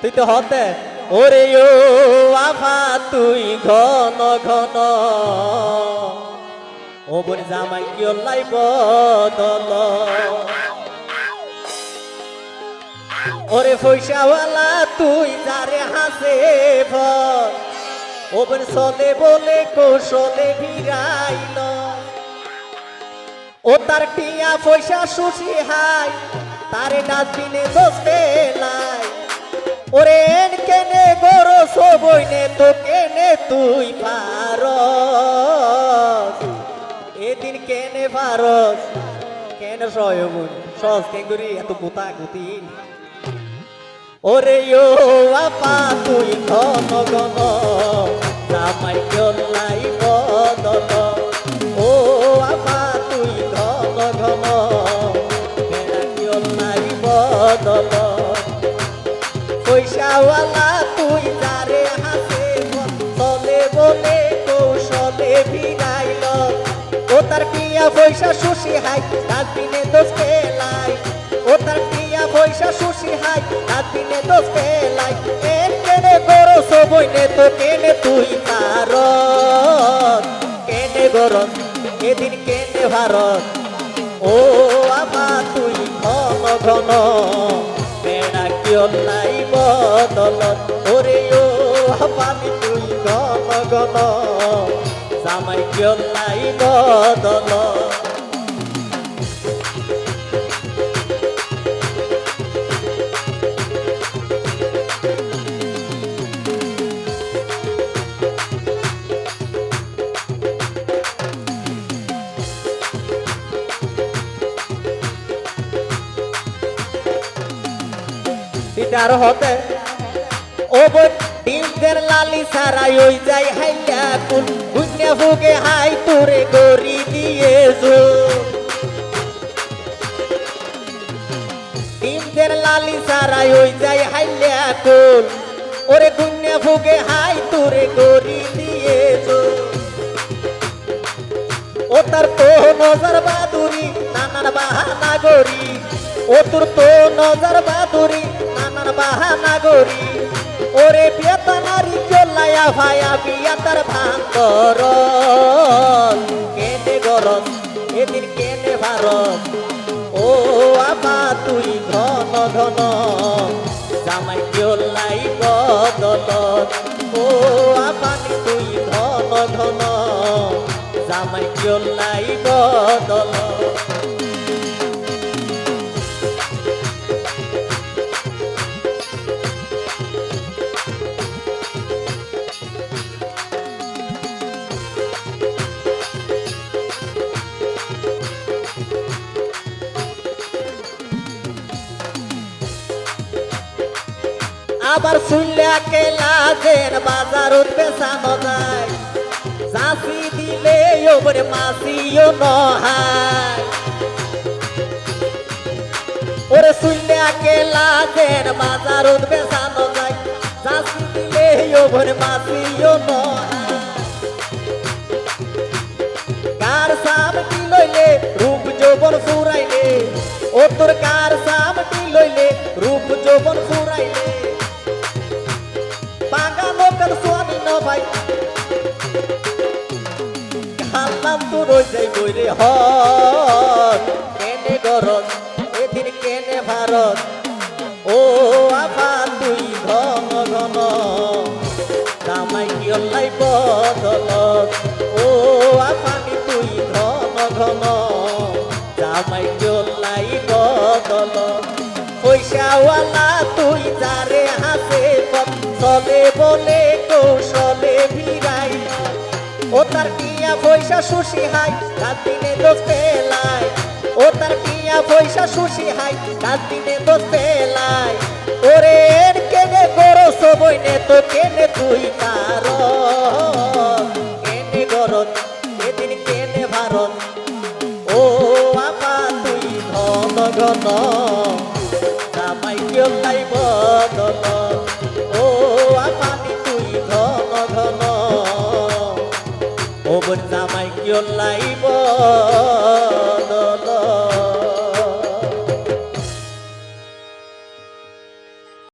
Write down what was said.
তুই তো হতে, ওরে ও আফা, তুই ঘন ঘন। ও বোন জামাই, কি লাই বদল। ওরে পয়সাওয়ালা তুই যারে হাসে ও বোন চলে বলে, কৌশলে ভিড়াইল ও তার টিয়া পয়সা সুশি হাই, তারে ডাস্টবিনে দোষে লাই ওরে কেনে গরো সবইনে তো কেনে তুই পারস এদিন কেনে পারস কেন সয়বুন সস কেঙ্গুরি, এত গুতা গুতি? ওরে ও আপা, তুই ঘন ঘন জামাই গলাই তার পিয়া পয়সা সুশি হাই রাতদিনে দোষ পেলাই। ও তার পিয়া পয়সা সুশি হাই রাতদিনে দোষ পেলাই। এন কেনে গরো সবইনে তো কেনে তুই তার কেনে গরম, এদিন কেনে ভারত। ও আমা, তুই ঘন ঘন বেড়া কিয় নাই বদল ওরে ও পানি তুই ঘন ঘন জামাই কিয় নাই বদল। দিদার হতে ও বই ডিমদের লালি সারাই ওই যাই হাইয়া কুল। গুন্যা ফুগে হাই তোরে গরি দিয়ে জো ডিমদের লালি সারাই ওই যাই হাইয়া কুল। ওরে গুন্যা ফুগে হাই তোরে গরি দিয়ে জো ও তার তো নজর বাদুরি নানান বাহানা গরি ও তোর তো নজর বাদুরি নানান বাহানা গরি ওরে বিয়াতা নারী চলায়া ভায়া বিয়া তার ভাঙ্গর কেনে গরম? এদিন কেনে ভারত ও আমা তুই ঘন ঘন জামাই চলাই বদলত ও আপানি তুই ঘন ঘন জামাই চলাই বদল আবার শুনলে কেলা জের বাজার পেছানো যায় চাষি দিলে ওপরে মাসিও নহায়। ওরে শুনলে কেলা জের বাজার পেছানো যায় চাষি দিলে ওপরে মাসিও নহায়। কার সামটি লইলে রূপ যৌবন ফুরাইলে? ও তোর কার তো রই যাই হন কেনে গরজ এদিন কেনে ভারত। ও আফা, তুই ঘন ঘন। জামাই কি অল্লাই বদলত। ও আফানি, তুই ঘন ঘন। জামাই কি অল্লাই বদলত। পয়সাওয়ালা, তুই যারে পথ চলে বলে কৌশলে ভিড়াই ও তার টিয়া পয়সা সুশি হাই, রাত দিনে দোষ ও তার টিয়া পয়সা সুশি হাই, রাত দিনে দোষ ওরে এর কেনে গরো সবইনে তো কেনে তুই তার কেনে গরত এদিন কেনে ভারত? ও আপা তুই জামাই কিয় তাই বদল জামাই কিয় লাইব?